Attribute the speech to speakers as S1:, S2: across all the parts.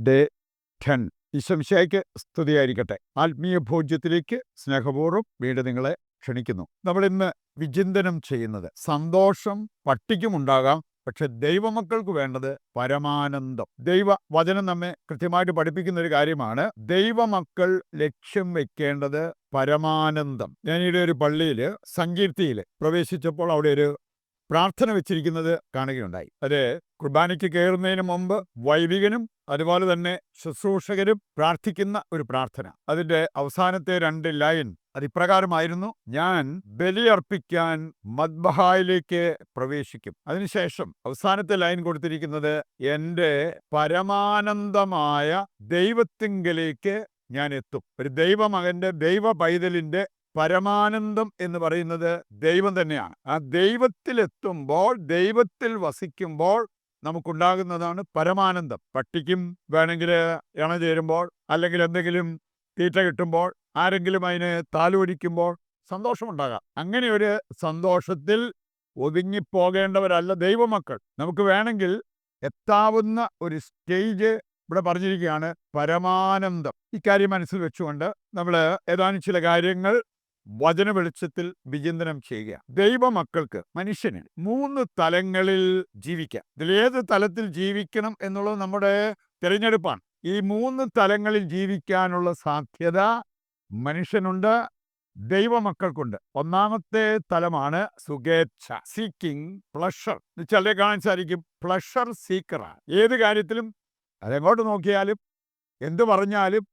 S1: Day ten ഈശംശയ്ക്ക് സ്തുതിയായിരിക്കട്ടെ. ആത്മീയ ഭോജ്യത്തിലേക്ക് സ്നേഹപൂർവം വീണ്ടും നിങ്ങളെ ക്ഷണിക്കുന്നു. നമ്മൾ ഇന്ന് വിചിന്തനം ചെയ്യുന്നത് സന്തോഷം പട്ടിക്കുമുണ്ടാകാം. പക്ഷെ ദൈവമക്കൾക്ക് വേണ്ടത് പരമാനന്ദം. ദൈവ വചനം നമ്മെ കൃത്യമായിട്ട് പഠിപ്പിക്കുന്ന ഒരു കാര്യമാണ്. ദൈവമക്കൾ ലക്ഷ്യം വെക്കേണ്ടത് പരമാനന്ദം. ഞാനീടെ ഒരു പള്ളിയിൽ സങ്കീർത്തിയിൽ പ്രവേശിച്ചപ്പോൾ അവിടെ ഒരു പ്രാർത്ഥന വെച്ചിരിക്കുന്നത് കാണുകയുണ്ടായി. അത് കുർബാനയ്ക്ക് കയറുന്നതിന് മുമ്പ് വൈദികനും അതുപോലെ തന്നെ ശുശ്രൂഷകരും പ്രാർത്ഥിക്കുന്ന ഒരു പ്രാർത്ഥന. അതിന്റെ അവസാനത്തെ രണ്ട് ലൈൻ അതിപ്രകാരമായിരുന്നു ഞാൻ ബലിയർപ്പിക്കാൻ മദ്ബഹായിലേക്ക് പ്രവേശിക്കും. അതിനുശേഷം അവസാനത്തെ ലൈൻ കൊടുത്തിരിക്കുന്നത് എന്റെ പരമാനന്ദമായ ദൈവത്തിങ്കലേക്ക് ഞാൻ എത്തും. ഒരു ദൈവമകന്റെ ദൈവ പൈതലിന്റെ പരമാനന്ദം എന്ന് പറയുന്നത് ദൈവം തന്നെയാണ്. ആ ദൈവത്തിലെത്തുമ്പോൾ ദൈവത്തിൽ വസിക്കുമ്പോൾ നമുക്കുണ്ടാകുന്നതാണ് പരമാനന്ദം. പട്ടിക്കും വേണമെങ്കിൽ ഇണ ചേരുമ്പോൾ അല്ലെങ്കിൽ എന്തെങ്കിലും തീറ്റ കിട്ടുമ്പോൾ ആരെങ്കിലും അതിന് താലോലിക്കുമ്പോൾ സന്തോഷമുണ്ടാകാം. അങ്ങനെ ഒരു സന്തോഷത്തിൽ ഒതുങ്ങിപ്പോകേണ്ടവരല്ല ദൈവമക്കൾ. നമുക്ക് വേണമെങ്കിൽ എത്താവുന്ന ഒരു സ്റ്റേജ് ഇവിടെ പറഞ്ഞിരിക്കുകയാണ് പരമാനന്ദം. ഇക്കാര്യം മനസ്സിൽ വെച്ചുകൊണ്ട് നമ്മൾ ഏതാനും ചില കാര്യങ്ങൾ വചന വെളിച്ചത്തിൽ വിചിന്തനം ചെയ്യുക. ദൈവമക്കൾക്ക് മനുഷ്യന് മൂന്ന് തലങ്ങളിൽ ജീവിക്കാം. ഇതിലേത് തലത്തിൽ ജീവിക്കണം എന്നുള്ളത് നമ്മുടെ തിരഞ്ഞെടുപ്പാണ്. ഈ മൂന്ന് തലങ്ങളിൽ ജീവിക്കാനുള്ള സാധ്യത മനുഷ്യനുണ്ട് ദൈവമക്കൾക്കുണ്ട്. ഒന്നാമത്തെ തലമാണ് സുഖേച്ഛ സീക്കിംഗ് പ്ലഷർ ചിലരെ കാണാൻ സാധിക്കും. പ്ലഷർ സീക്കറാണ് ഏത് കാര്യത്തിലും അതെങ്ങോട്ട് നോക്കിയാലും എന്ത് പറഞ്ഞാലും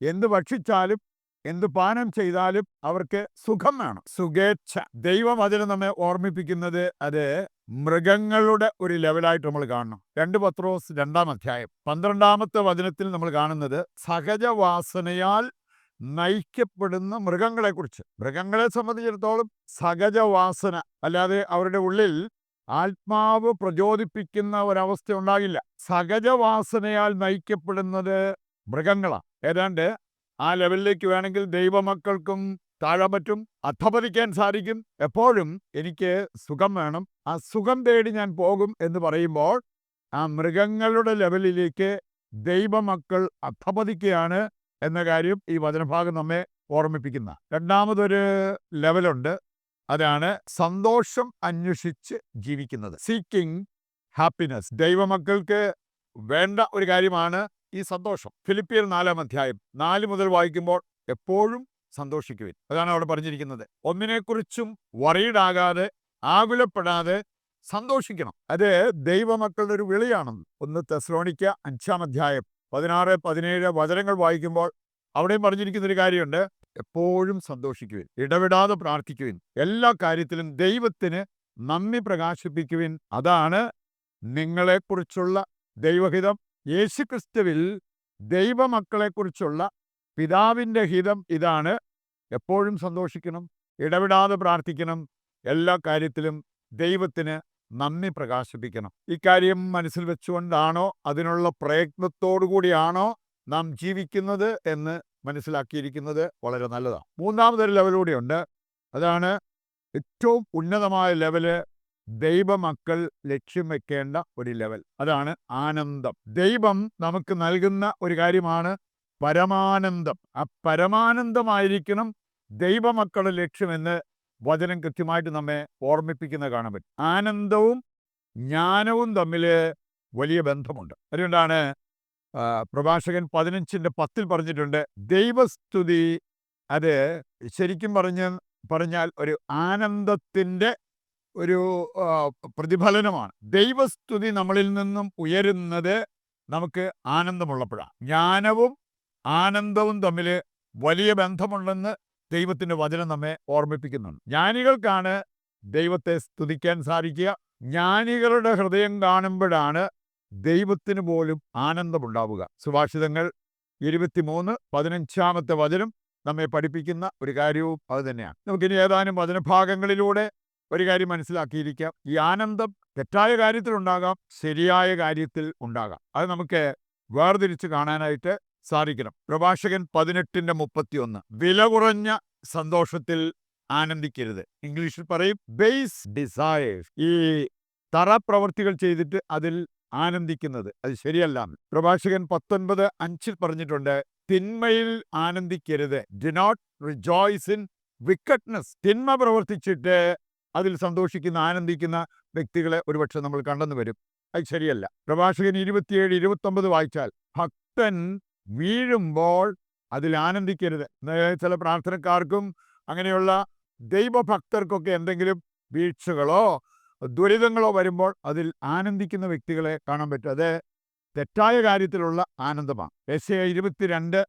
S1: എന്ത് ഭക്ഷിച്ചാലും എന്ത് പാനം ചെയ്താലും അവർക്ക് സുഖം വേണം. സുഖേച്ഛ. ദൈവം അതിന് നമ്മെ ഓർമ്മിപ്പിക്കുന്നത് അത് മൃഗങ്ങളുടെ ഒരു ലെവലായിട്ട് നമ്മൾ കാണണം. രണ്ട് പത്രോസ് രണ്ടാം അധ്യായം. പന്ത്രണ്ടാമത്തെ വചനത്തിൽ നമ്മൾ കാണുന്നത് സഹജവാസനയാൽ നയിക്കപ്പെടുന്ന മൃഗങ്ങളെക്കുറിച്ച്. മൃഗങ്ങളെ സംബന്ധിച്ചിടത്തോളം സഹജവാസന അല്ലാതെ അവരുടെ ഉള്ളിൽ ആത്മാവ് പ്രചോദിപ്പിക്കുന്ന ഒരവസ്ഥ ഉണ്ടാകില്ല. സഹജവാസനയാൽ നയിക്കപ്പെടുന്നത് മൃഗങ്ങളാണ് ഏതാണ്ട് ആ ലെവലിലേക്ക് വേണമെങ്കിൽ ദൈവമക്കൾക്കും താഴാൻ പറ്റും അധപതിക്കാൻ സാധിക്കും. എപ്പോഴും എനിക്ക് സുഖം വേണം. ആ സുഖം തേടി ഞാൻ പോകും എന്ന് പറയുമ്പോൾ ആ മൃഗങ്ങളുടെ ലെവലിലേക്ക് ദൈവമക്കൾ അധപതിക്കുകയാണ് എന്ന കാര്യം ഈ വചനഭാഗം നമ്മെ ഓർമ്മിപ്പിക്കുന്ന. രണ്ടാമതൊരു ലെവലുണ്ട്. അതാണ് സന്തോഷം അന്വേഷിച്ച് ജീവിക്കുന്നത്. സീക്കിംഗ് ഹാപ്പിനെസ് ദൈവമക്കൾക്ക് വേണ്ട ഒരു കാര്യമാണ് ഈ സന്തോഷം. ഫിലിപ്പിയർ നാലാം അധ്യായം. നാല് മുതൽ വായിക്കുമ്പോൾ എപ്പോഴും സന്തോഷിക്കുവിൻ. അതാണ് അവിടെ പറഞ്ഞിരിക്കുന്നത്. ഒന്നിനെക്കുറിച്ചും വറീഡാകാതെ ആകുലപ്പെടാതെ സന്തോഷിക്കണം. അത് ദൈവമക്കളുടെ ഒരു വിളിയാണെന്ന്. ഒന്ന് തെസ്ലോണിക്ക അഞ്ചാം അധ്യായം പതിനാറ് പതിനേഴ് വചനങ്ങൾ വായിക്കുമ്പോൾ അവിടെയും പറഞ്ഞിരിക്കുന്ന ഒരു കാര്യമുണ്ട്. എപ്പോഴും സന്തോഷിക്കുവിൻ. ഇടവിടാതെ പ്രാർത്ഥിക്കുവിൻ. എല്ലാ കാര്യത്തിലും ദൈവത്തിന് നന്ദി പ്രകാശിപ്പിക്കുവിൻ. അതാണ് നിങ്ങളെക്കുറിച്ചുള്ള ദൈവഹിതം. യേശുക്രിസ്തുവിൽ ദൈവമക്കളെക്കുറിച്ചുള്ള പിതാവിന്റെ ഹിതം ഇതാണ്. എപ്പോഴും സന്തോഷിക്കണം ഇടവിടാതെ പ്രാർത്ഥിക്കണം എല്ലാ കാര്യത്തിലും ദൈവത്തിന് നന്ദി പ്രകാശിപ്പിക്കണം. ഇക്കാര്യം മനസ്സിൽ വെച്ചുകൊണ്ടാണോ അതിനുള്ള പ്രയത്നത്തോടു കൂടിയാണോ നാം ജീവിക്കുന്നത് എന്ന് മനസ്സിലാക്കിയിരിക്കുന്നത് വളരെ നല്ലതാണ്. മൂന്നാമതൊരു ലെവലൂടെയുണ്ട് അതാണ് ഏറ്റവും ഉന്നതമായ ലെവൽ ദൈവമക്കൾ ലക്ഷ്യം വെക്കേണ്ട ഒരു ലെവൽ. അതാണ് ആനന്ദം. ദൈവം നമുക്ക് നൽകുന്ന ഒരു കാര്യമാണ് പരമാനന്ദം. ആ പരമാനന്ദമായിരിക്കണം ദൈവമക്കളുടെ ലക്ഷ്യമെന്ന് വചനം കൃത്യമായിട്ട് നമ്മെ ഓർമ്മിപ്പിക്കുന്ന കാണാൻ പറ്റും. ആനന്ദവും ജ്ഞാനവും തമ്മിൽ വലിയ ബന്ധമുണ്ട്. അതുകൊണ്ടാണ് പ്രഭാഷകൻ പതിനഞ്ചിന്റെ പത്തിൽ പറഞ്ഞിട്ടുണ്ട് ദൈവസ്തുതി അത് ശരിക്കും പറഞ്ഞ പറഞ്ഞാൽ ഒരു ആനന്ദത്തിന്റെ ഒരു പ്രതിഫലനമാണ്. ദൈവസ്തുതി നമ്മളിൽ നിന്നും ഉയരുന്നത് നമുക്ക് ആനന്ദമുള്ളപ്പോഴാണ് ജ്ഞാനവും ആനന്ദവും തമ്മിൽ വലിയ ബന്ധമുണ്ടെന്ന് ദൈവത്തിന്റെ വചനം നമ്മെ ഓർമ്മിപ്പിക്കുന്നുണ്ട്. ജ്ഞാനികൾക്കാണ് ദൈവത്തെ സ്തുതിക്കാൻ സാധിക്കുക. ജ്ഞാനികളുടെ ഹൃദയം കാണുമ്പോഴാണ് ദൈവത്തിന് പോലും ആനന്ദമുണ്ടാവുക. സുഭാഷിതങ്ങൾ ഇരുപത്തിമൂന്ന് പതിനഞ്ചാമത്തെ വചനം നമ്മെ പഠിപ്പിക്കുന്ന ഒരു കാര്യവും അത് തന്നെയാണ്. നമുക്കിനി ഏതാനും വചനഭാഗങ്ങളിലൂടെ ഒരു കാര്യം മനസ്സിലാക്കിയിരിക്കാം. ഈ ആനന്ദം തെറ്റായ കാര്യത്തിലുണ്ടാകാം ശരിയായ കാര്യത്തിൽ ഉണ്ടാകാം. അത് നമുക്ക് വേർതിരിച്ച് കാണാനായിട്ട് സാധിക്കണം. പ്രഭാഷകൻ പതിനെട്ടിന്റെ മുപ്പത്തിയൊന്ന്. വില കുറഞ്ഞ സന്തോഷത്തിൽ ആനന്ദിക്കരുത്. ഇംഗ്ലീഷിൽ പറയും ബേസ് ഡിസൈർ ഈ തറ പ്രവർത്തികൾ ചെയ്തിട്ട് അതിൽ ആനന്ദിക്കുന്നത്. അത് ശരിയല്ല. പ്രഭാഷകൻ പത്തൊൻപത് അഞ്ചിൽ പറഞ്ഞിട്ടുണ്ട് തിന്മയിൽ ആനന്ദിക്കരുത്. Do not rejoice in wickedness തിന്മ പ്രവർത്തിച്ചിട്ട് അതിൽ സന്തോഷിക്കുന്ന ആനന്ദിക്കുന്ന വ്യക്തികളെ ഒരുപക്ഷെ നമ്മൾ കണ്ടെന്ന് വരും. അത് ശരിയല്ല. പ്രഭാഷകൻ ഇരുപത്തിയേഴ് ഇരുപത്തൊമ്പത് വായിച്ചാൽ ഭക്തൻ വീഴുമ്പോൾ അതിൽ ആനന്ദിക്കരുത്. ചില പ്രാർത്ഥനക്കാർക്കും അങ്ങനെയുള്ള ദൈവഭക്തർക്കൊക്കെ എന്തെങ്കിലും വീഴ്ചകളോ ദുരിതങ്ങളോ വരുമ്പോൾ അതിൽ ആനന്ദിക്കുന്ന വ്യക്തികളെ കാണാൻ പറ്റും. അത് തെറ്റായ കാര്യത്തിലുള്ള ആനന്ദമാണ്. എസ് എ ഇരുപത്തിരണ്ട്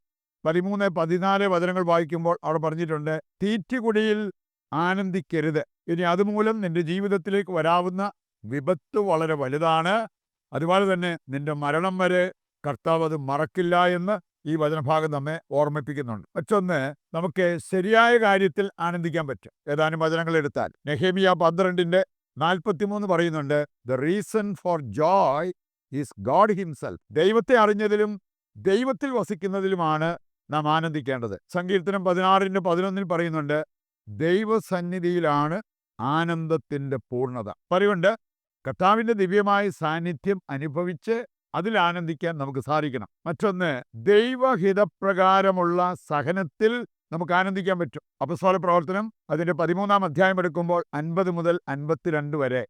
S1: പതിമൂന്ന് പതിനാല് വചനങ്ങൾ വായിക്കുമ്പോൾ അവിടെ പറഞ്ഞിട്ടുണ്ട് തീറ്റുകുടിയിൽ ആനന്ദിക്കരുത്. ഇനി അതുമൂലം നിന്റെ ജീവിതത്തിലേക്ക് വരാവുന്ന വിപത്ത് വളരെ വലുതാണ്. അതുപോലെ തന്നെ നിന്റെ മരണം വരെ കർത്താവ് അത് മറക്കില്ല എന്ന് ഈ വചനഭാഗം നമ്മെ ഓർമ്മിപ്പിക്കുന്നുണ്ട്. മറ്റൊന്ന് നമുക്ക് ശരിയായ കാര്യത്തിൽ ആനന്ദിക്കാൻ പറ്റും. ഏതാനും വചനങ്ങൾ എടുത്താൽ. നെഹേമിയ പന്ത്രണ്ടിന്റെ നാൽപ്പത്തിമൂന്ന് പറയുന്നുണ്ട് the reason for joy is God himself ദൈവത്തെ അറിഞ്ഞതിലും ദൈവത്തിൽ വസിക്കുന്നതിലുമാണ് നാം ആനന്ദിക്കേണ്ടത്. സങ്കീർത്തനം പതിനാറിന്റെ പതിനൊന്നിൽ പറയുന്നുണ്ട് ദൈവസന്നിധിയിലാണ് ആനന്ദത്തിന്റെ പൂർണത. പറയുണ്ട് കർത്താവിന്റെ ദിവ്യമായ സാന്നിധ്യം അനുഭവിച്ച് അതിൽ ആനന്ദിക്കാൻ നമുക്ക് സാധിക്കണം. മറ്റൊന്ന് ദൈവഹിതപ്രകാരമുള്ള സഹനത്തിൽ നമുക്ക് ആനന്ദിക്കാൻ പറ്റും. അപസ്വല പ്രവർത്തനം അതിന്റെ പതിമൂന്നാം അധ്യായം എടുക്കുമ്പോൾ അൻപത് മുതൽ അൻപത്തിരണ്ട് വരെ.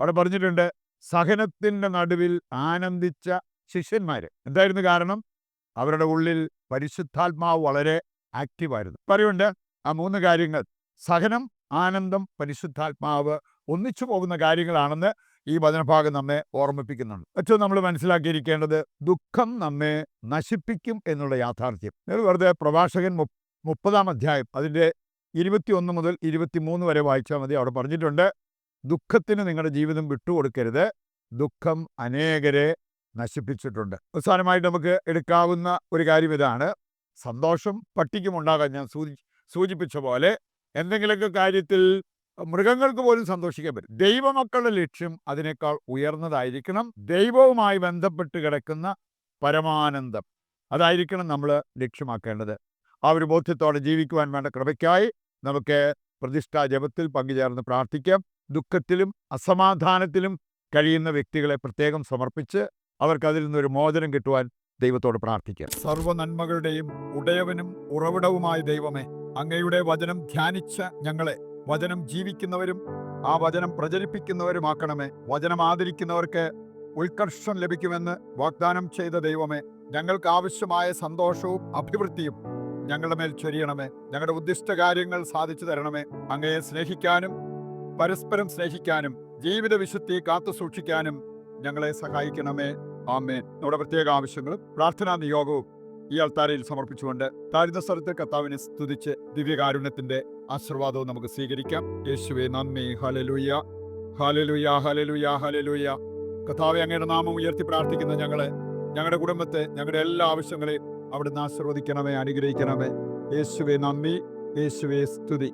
S1: അവിടെ പറഞ്ഞിട്ടുണ്ട് സഹനത്തിന്റെ നടുവിൽ ആനന്ദിച്ച ശിഷ്യന്മാർ എന്തായിരുന്നു കാരണം? അവരുടെ ഉള്ളിൽ പരിശുദ്ധാത്മാവ് വളരെ ആക്റ്റീവായിരുന്നു. പറയുണ്ട് ആ മൂന്ന് കാര്യങ്ങൾ. സഹനം ആനന്ദം പരിശുദ്ധാത്മാവ് ഒന്നിച്ചു പോകുന്ന കാര്യങ്ങളാണെന്ന് ഈ വചനഭാഗം നമ്മെ ഓർമ്മിപ്പിക്കുന്നുണ്ട്. ഏറ്റവും നമ്മൾ മനസ്സിലാക്കിയിരിക്കേണ്ടത് ദുഃഖം നമ്മെ നശിപ്പിക്കും എന്നുള്ള യാഥാർത്ഥ്യം. നിങ്ങൾ വെറുതെ പ്രഭാഷകൻ മുപ്പ- മുപ്പതാം അധ്യായം അതിന്റെ ഇരുപത്തിയൊന്ന് മുതൽ ഇരുപത്തിമൂന്ന് വരെ വായിച്ചാൽ മതി. അവിടെ പറഞ്ഞിട്ടുണ്ട് ദുഃഖത്തിന് നിങ്ങളുടെ ജീവിതം വിട്ടുകൊടുക്കരുത്. ദുഃഖം അനേകരെ നശിപ്പിച്ചിട്ടുണ്ട്. അവസാനമായിട്ട് നമുക്ക് എടുക്കാവുന്ന ഒരു കാര്യം ഇതാണ്. സന്തോഷം പട്ടിക്കും ഉണ്ടാകാൻ ഞാൻ സൂചി സൂചിപ്പിച്ച പോലെ എന്തെങ്കിലുമൊക്കെ കാര്യത്തിൽ മൃഗങ്ങൾക്ക് പോലും സന്തോഷിക്കാൻ പറ്റും. ദൈവമക്കളുടെ ലക്ഷ്യം അതിനേക്കാൾ ഉയർന്നതായിരിക്കണം. ദൈവവുമായി ബന്ധപ്പെട്ട് കിടക്കുന്ന പരമാനന്ദം. അതായിരിക്കണം നമ്മൾ ലക്ഷ്യമാക്കേണ്ടത്. ആ ഒരു ബോധ്യത്തോടെ ജീവിക്കുവാൻ വേണ്ട കൃപയ്ക്കായി നമുക്ക് പ്രതിഷ്ഠാ ജപത്തിൽ പങ്കുചേർന്ന് പ്രാർത്ഥിക്കാം. ദുഃഖത്തിലും അസമാധാനത്തിലും കഴിയുന്ന വ്യക്തികളെ പ്രത്യേകം സമർപ്പിച്ച് അവർക്ക് അതിൽ നിന്നൊരു മോചനം കിട്ടുവാൻ ദൈവത്തോട് പ്രാർത്ഥിക്കാം. സർവ നന്മകളുടെയും ഉടയവനും ഉറവിടവുമായ ദൈവമേ അങ്ങയുടെ വചനം ധ്യാനിച്ച ഞങ്ങളെ. വചനം ജീവിക്കുന്നവരും ആ വചനം പ്രചരിപ്പിക്കുന്നവരുമാക്കണമേ. വചനം ആദരിക്കുന്നവർക്ക് ഉത്കർഷം ലഭിക്കുമെന്ന് വാഗ്ദാനം ചെയ്ത ദൈവമേ. ഞങ്ങൾക്ക് ആവശ്യമായ സന്തോഷവും അഭിവൃദ്ധിയും ഞങ്ങളുടെ മേൽ ചൊരിയണമേ. ഞങ്ങളുടെ ഉദ്ദിഷ്ട കാര്യങ്ങൾ സാധിച്ചു തരണമേ. അങ്ങയെ സ്നേഹിക്കാനും പരസ്പരം സ്നേഹിക്കാനും ജീവിത വിശുദ്ധി കാത്തു സൂക്ഷിക്കാനും ഞങ്ങളെ സഹായിക്കണമേ. ആമേ നമ്മുടെ പ്രത്യേക ആവശ്യങ്ങളും പ്രാർത്ഥനാ നിയോഗവും ഈ അൾത്താരയിൽ സമർപ്പിച്ചുകൊണ്ട് താഴ്ന്ന സ്ഥലത്തെ കർത്താവിനെ സ്തുതിച്ച് ദിവ്യകാരുണ്യത്തിന്റെ ആശീർവാദവും നമുക്ക് സ്വീകരിക്കാം. യേശുവെ നന്ദി. ഹലലുയ ഹലലുയ ഹലലുയ ഹലലുയ കർത്താവെ അങ്ങയുടെ നാമം ഉയർത്തി പ്രാർത്ഥിക്കുന്ന ഞങ്ങളെ ഞങ്ങളുടെ കുടുംബത്തെ ഞങ്ങളുടെ എല്ലാ ആവശ്യങ്ങളെയും അവിടുന്ന് ആശീർവദിക്കണമേ അനുഗ്രഹിക്കണമേ. യേശുവെ നന്ദി. യേശുവെ സ്തുതി.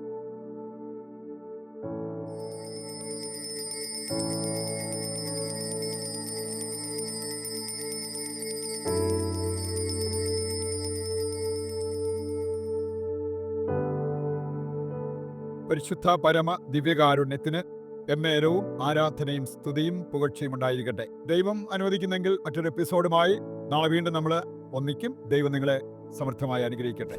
S1: പരിശുദ്ധ പരമ ദിവ്യകാരുണ്യത്തിന് എന്നേരവും ആരാധനയും സ്തുതിയും പുകഴ്ചയും ഉണ്ടായിരിക്കട്ടെ. ദൈവം അനുവദിക്കുന്നെങ്കിൽ മറ്റൊരു എപ്പിസോഡുമായി നാളെ വീണ്ടും നമ്മൾ ഒന്നിക്കും ദൈവം നിങ്ങളെ സമൃദ്ധമായി അനുഗ്രഹിക്കട്ടെ.